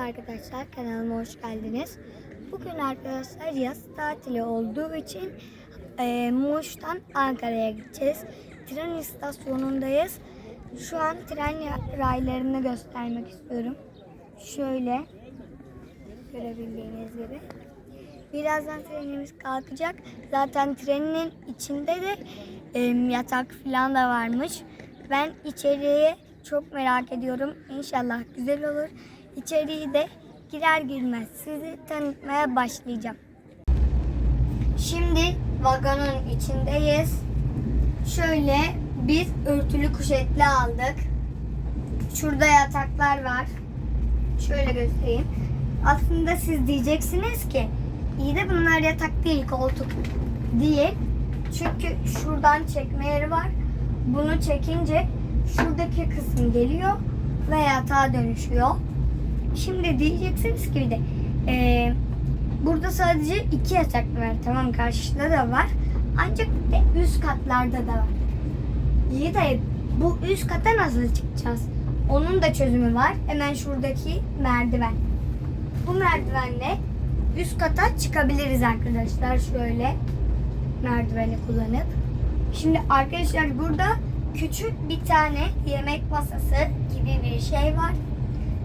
arkadaşlar kanalıma hoş geldiniz. Bugün arkadaşlar yaz tatili olduğu için e, Muş'tan Ankara'ya gideceğiz. Tren istasyonundayız. Şu an tren raylarını göstermek istiyorum. Şöyle görebildiğiniz gibi. Birazdan trenimiz kalkacak. Zaten trenin içinde de e, yatak falan da varmış. Ben içeriye çok merak ediyorum. İnşallah güzel olur. İçeriği de girer girmez sizi tanıtmaya başlayacağım. Şimdi vagonun içindeyiz. Şöyle biz örtülü kuşetli aldık. Şurada yataklar var. Şöyle göstereyim. Aslında siz diyeceksiniz ki iyi de bunlar yatak değil koltuk diye. Çünkü şuradan çekme yeri var. Bunu çekince şuradaki kısım geliyor ve yatağa dönüşüyor. Şimdi diyeceksiniz ki bir de eee, burada sadece iki yatak var. Tamam karşıda da var. Ancak de üst katlarda da var. İyi de bu üst kata nasıl çıkacağız? Onun da çözümü var. Hemen şuradaki merdiven. Bu merdivenle üst kata çıkabiliriz arkadaşlar. Şöyle merdiveni kullanıp. Şimdi arkadaşlar burada küçük bir tane yemek masası gibi bir şey var.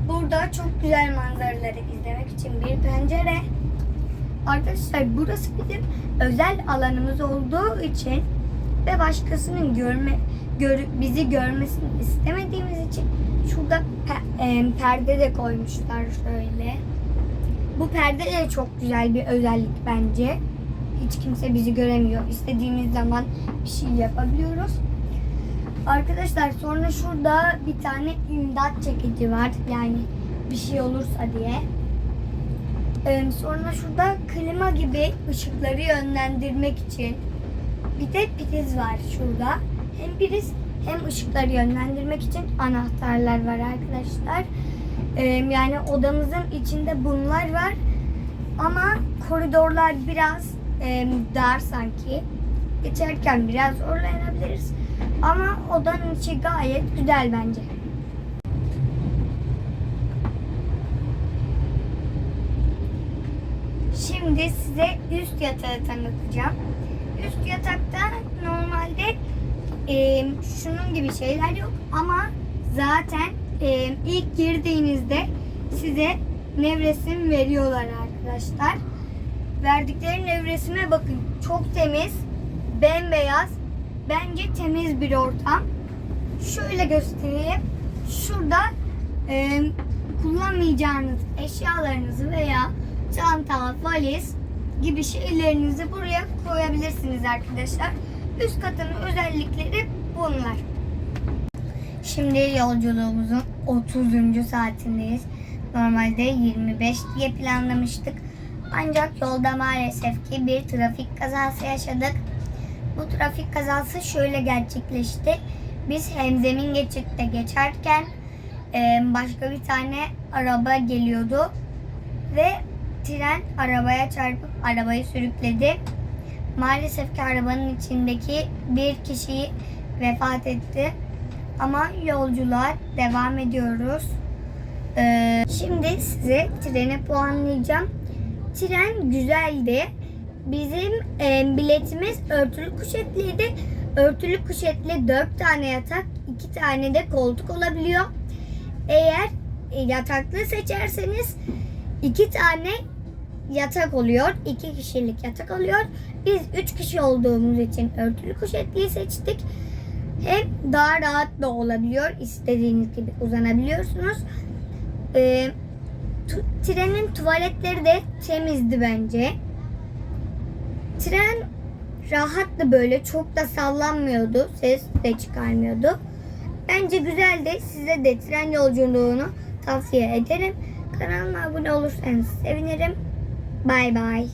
Burada çok güzel manzaraları izlemek için bir pencere. Arkadaşlar burası bizim özel alanımız olduğu için ve başkasının görme gör, bizi görmesini istemediğimiz için şurada pe- e, perde de koymuşlar şöyle. Bu perde de çok güzel bir özellik bence. Hiç kimse bizi göremiyor. İstediğimiz zaman bir şey yapabiliyoruz. Arkadaşlar sonra şurada bir tane imdat çekici var. Yani bir şey olursa diye. Ee, sonra şurada klima gibi ışıkları yönlendirmek için bir de priz var şurada. Hem priz hem ışıkları yönlendirmek için anahtarlar var arkadaşlar. Ee, yani odamızın içinde bunlar var. Ama koridorlar biraz e, dar sanki. Geçerken biraz zorlanabiliriz. Ama odanın içi gayet güzel bence. Şimdi size üst yatağı tanıtacağım. Üst yatakta normalde e, şunun gibi şeyler yok ama zaten e, ilk girdiğinizde size nevresim veriyorlar arkadaşlar. Verdikleri nevresime bakın çok temiz, bembeyaz, bence temiz bir ortam. Şöyle göstereyim. Şurada e, kullanmayacağınız eşyalarınızı veya çanta, valiz gibi şeylerinizi buraya koyabilirsiniz arkadaşlar. Üst katın özellikleri bunlar. Şimdi yolculuğumuzun 30. saatindeyiz. Normalde 25 diye planlamıştık. Ancak yolda maalesef ki bir trafik kazası yaşadık. Bu trafik kazası şöyle gerçekleşti. Biz hemzemin geçitte geçerken e, başka bir tane araba geliyordu ve tren arabaya çarpıp arabayı sürükledi. Maalesef ki arabanın içindeki bir kişi vefat etti. Ama yolculuğa devam ediyoruz. Ee, şimdi size treni puanlayacağım. Tren güzeldi. Bizim e, biletimiz örtülü kuşetliydi. Örtülü kuşetli 4 tane yatak, 2 tane de koltuk olabiliyor. Eğer e, yataklı seçerseniz 2 tane yatak oluyor. 2 kişilik yatak oluyor. Biz 3 kişi olduğumuz için örtülü kuşetliyi seçtik. Hem daha rahat da olabiliyor. İstediğiniz gibi uzanabiliyorsunuz. Ee, tu- trenin tuvaletleri de temizdi bence. Tren rahattı böyle. Çok da sallanmıyordu. Ses de çıkarmıyordu. Bence güzeldi. Size de tren yolculuğunu tavsiye ederim. Kanalıma abone olursanız sevinirim. Bay bay.